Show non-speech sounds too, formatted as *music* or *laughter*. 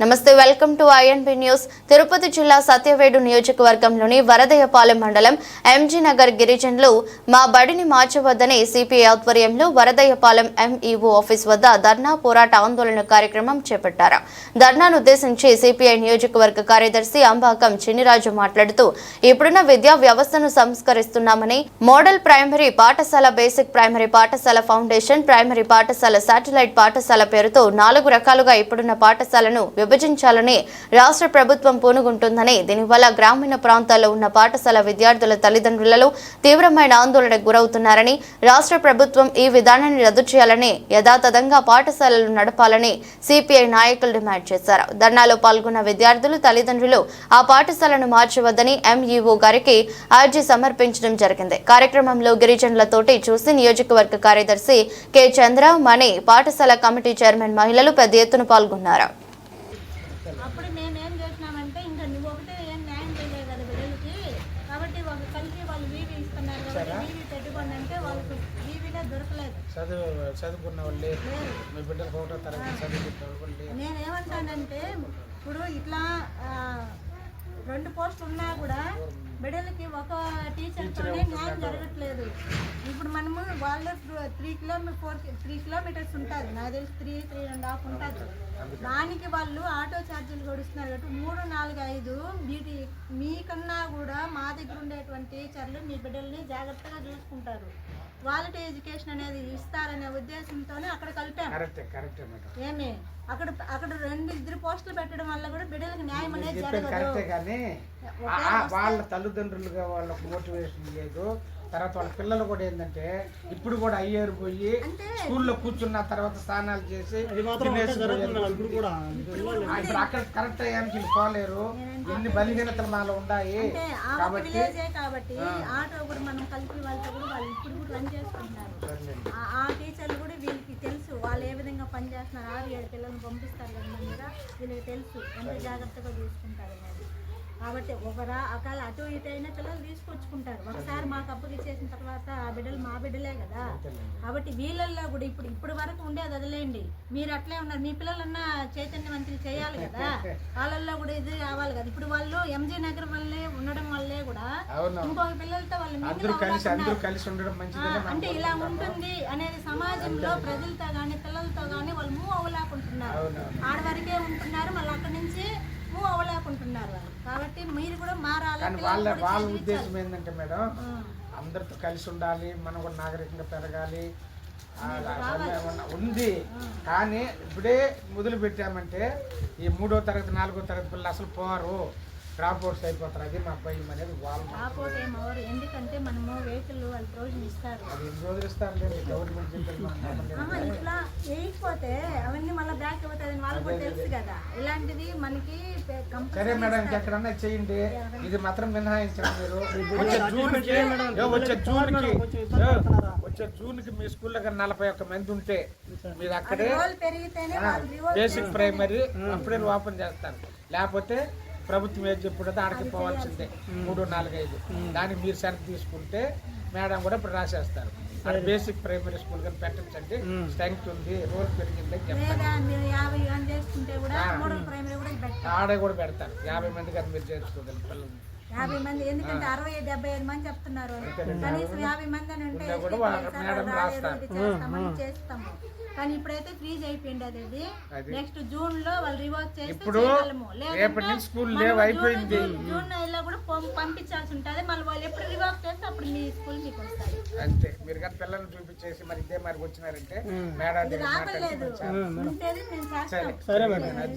నమస్తే welcome to INB news Tirupati జిల్లా సత్యవేడు నియోజకవర్గంలోని వరదయ్యపాలెం మండలం ఎంజీ నగర్ గిరిజనులు మా బడిని మార్చవద్దని సిపిఐ ఆధ్వర్యంలో వరదయ్యపాలెం ఎంఈఓ ఆఫీస్ వద్ద ధర్నా పోరాట ఆందోళన కార్యక్రమం చేపట్టారు. ధర్నాను ఉద్దేశించి సిపిఐ నియోజకవర్గ కార్యదర్శి అంబాకం చిన్నిరాజు మాట్లాడుతూ ఇప్పుడున్న విద్యా వ్యవస్థను సంస్కరిస్తున్నామని మోడల్ ప్రైమరీ పాఠశాల బేసిక్ ప్రైమరీ పాఠశాల ఫౌండేషన్ ప్రైమరీ పాఠశాల శాటిలైట్ పాఠశాల పేరుతో నాలుగు రకాలుగా ఇప్పుడున్న పాఠశాలను విభజించాలని రాష్ట్ర ప్రభుత్వం పూనుగుంటుందని దీనివల్ల గ్రామీణ ప్రాంతాల్లో ఉన్న పాఠశాల విద్యార్థుల తల్లిదండ్రులలో తీవ్రమైన ఆందోళనకు గురవుతున్నారని రాష్ట్ర ప్రభుత్వం ఈ విధానాన్ని రద్దు చేయాలని యథాతథంగా పాఠశాలలు నడపాలని సిపిఐ నాయకులు డిమాండ్ చేశారు. ధర్నాలో పాల్గొన్న విద్యార్థులు తల్లిదండ్రులు ఆ పాఠశాలను మార్చవద్దని ఎంఈఓ గారికి అర్జీ సమర్పించడం జరిగింది. కార్యక్రమంలో గిరిజనులతోటి చూసి నియోజకవర్గ కార్యదర్శి కె చంద్ర మణి పాఠశాల కమిటీ చైర్మన్ మహిళలు పెద్ద ఎత్తున పాల్గొన్నారు అప్పుడు మేము ఏం చేసినామంటే ఇంకా నువ్వు ఒకటే ఏం న్యాయం చేయలేదు కదా బిడ్డలకి కాబట్టి ఒక కలిసి వాళ్ళు వీవీ వీవీ పెట్టుకోండి అంటే వాళ్ళకి దొరకలేదు. చదువు చదువుకున్న వాళ్ళు లేరు. మీ బిడ్డలు ఒకటో తరగతి చదువుకున్న వాళ్ళు లేరు. నేను ఏమంటానంటే ఇప్పుడు ఇట్లా రెండు పోస్టులు ఉన్నా కూడా బిడ్డలకి ఒక టీచర్తోనే న్యాయం జరగట్లేదు. వాళ్ళు three kilometre four three kilometres ఉంటుంది నాకు తెలిసి త్రీ త్రీ అండ్ హాఫ్ ఉంటుంది దానికి వాళ్ళు ఆటో ఛార్జీలు కొడుస్తున్నారు కాబట్టి మూడు నాలుగు ఐదు వీటి మీకన్నా కూడా మా దగ్గర ఉండేటువంటి టీచర్లు మీ బిడ్డల్ని జాగ్రత్తగా చూసుకుంటారు. క్వాలిటీ ఎడ్యుకేషన్ అనేది ఇస్తారనే ఉద్దేశంతోనే అక్కడ కలిపాం. ఏమి? అక్కడ అక్కడ రెండు ఇద్దరు పోస్టులు పెట్టడం వల్ల కూడా బిడ్డలకు న్యాయం అనేది జరగదు. వాళ్ళ తల్లిదండ్రులుగా వాళ్ళకు మోటివేషన్ లేదు తర్వాత వాళ్ళ పిల్లలు కూడా ఏంటంటే ఇప్పుడు కూడా అయ్యేరు పోయి అంటే స్కూల్లో కూర్చున్న తర్వాత స్నానాలు చేసి ఇప్పుడు అక్కడ కరెక్ట్ అయ్యానికి పోలేరు. ఎన్ని బలహీనతలు మాలో ఉన్నాయి కాబట్టి కాబట్టి ఆటో కూడా మనం కలిపి వాళ్ళతో కూడా వాళ్ళు ఇప్పుడు కూడా రన్ చేసుకుంటున్నారు. ఆ- ఆ టీచర్లు కూడా వీళ్ళకి తెలుసు. వాళ్ళు ఏ విధంగా పనిచేస్తున్నారు ఆరు ఏడు పిల్లల్ని పంపిస్తారు కదా వీళ్ళకి తెలుసు. ఎంత జాగ్రత్తగా చూసుకుంటారు కాబట్టి ఒక రా ఒకవేళ అటు ఇటు అయినా పిల్లలు తీసుకొచ్చుకుంటారు. ఒకసారి మాకు అప్పగిచ్చేసిన తర్వాత ఆ బిడ్డలు మా బిడ్డలే కదా. కాబట్టి వీళ్ళల్లో కూడా ఇప్పుడు ఇప్పుడు వరకు ఉండేది వదిలేయండి మీరు అట్లే ఉన్నారు. మీ పిల్లలన్నా చైతన్యవంతులు చేయాలి కదా. *laughs* వాళ్ళల్లో కూడా ఇది కావాలి కదా. ఇప్పుడు వాళ్ళు ఎంజీ నగర్ వల్లే ఉండడం వల్లే కూడా ఇంకొక పిల్లలతో వాళ్ళు అంటే ఇలా ఉంటుంది అనేది సమాజంలో ప్రజలతో కానీ పిల్లలతో కానీ వాళ్ళు మూవ్ అవ్వలేకుంటున్నారు. ఆడవరకే ఉంటున్నారు. మళ్ళీ అక్కడి నుంచి మూవ్ అవ్వలేకుంటున్నారు వాళ్ళు. కాబట్టి మీరు కూడా మారాలి? కానీ వాళ్ళ వాళ్ళ. ఉద్దేశం ఏంటంటే మేడం అందరితో కలిసి ఉండాలి మనం కూడా నాగరికంగా పెరగాలి. ఉంది. కానీ ఇప్పుడే మొదలు పెట్టామంటే ఈ మూడో తరగతి నాలుగో తరగతి పిల్లలు అసలు పోరు. డ్రాప్ అవుట్స్ అయిపోతారు. అది మా భయం అనేది వాళ్ళు ఎందుకంటే మనము వెహికల్ వాళ్ళు రోజులు ఇస్తారు. ఇట్లా వేయకపోతే అవన్నీ మళ్ళీ బ్యాక్ అవుతుంది వాళ్ళకి కూడా తెలుసు కదా. ఇలాంటిది మనకి సరే మేడం ఇంకెక్కడన్నా చేయండి. ఇది మాత్రం మినహాయించండి మీరు. వచ్చే జూన్కి వచ్చే జూన్కి మీ స్కూల్లో నలభై ఒక్క మంది ఉంటే మీరు అక్కడే రోల్ పెరిగితేనే వాళ్ళు రివోల్ట్ బేసిక్ ప్రైమరీ అప్పుడే ఓపెన్ చేస్తారు. లేకపోతే ప్రభుత్వం ఏది చెప్పుడో ఆడికి పోవాల్సిందే. మూడు నాలుగు ఐదు దానికి మీరు సెలెక్ట్ తీసుకుంటే మేడం కూడా ఇప్పుడు రాసేస్తారు. అది బేసిక్ ప్రైమరీ స్కూల్ కానీ పెట్టచ్చండి. స్ట్రెంగ్త్ ఉంది రోల్ పెట్టాలి ఆడ కూడా పెడతారు. యాభై మంది కానీ మీరు చేర్చుకోగలరు పిల్లలు యాభై మంది. ఎందుకంటే అరవై డెబ్బై ఐదు మంది చెప్తున్నారు. కనీసం యాభై మంది అని ఉంటే చేస్తామని చేస్తాము. కానీ ఇప్పుడైతే ఫ్రీజ్ అయిపోయింది అది. నెక్స్ట్ జూన్లో వాళ్ళు రివర్స్ చేస్తే జూన్- నెలలో కూడా పంపించాల్సి ఉంటుంది. మళ్ళీ వాళ్ళు ఎప్పుడు రివర్స్ చేస్తే అప్పుడు మీ స్కూల్ మీకు వస్తాయి అంతే. మీరు కానీ పిల్లల్ని చూపించేసి మరి ఇదే మరి వచ్చినారంటే మేడం చేస్తాం. సరే. మేడం.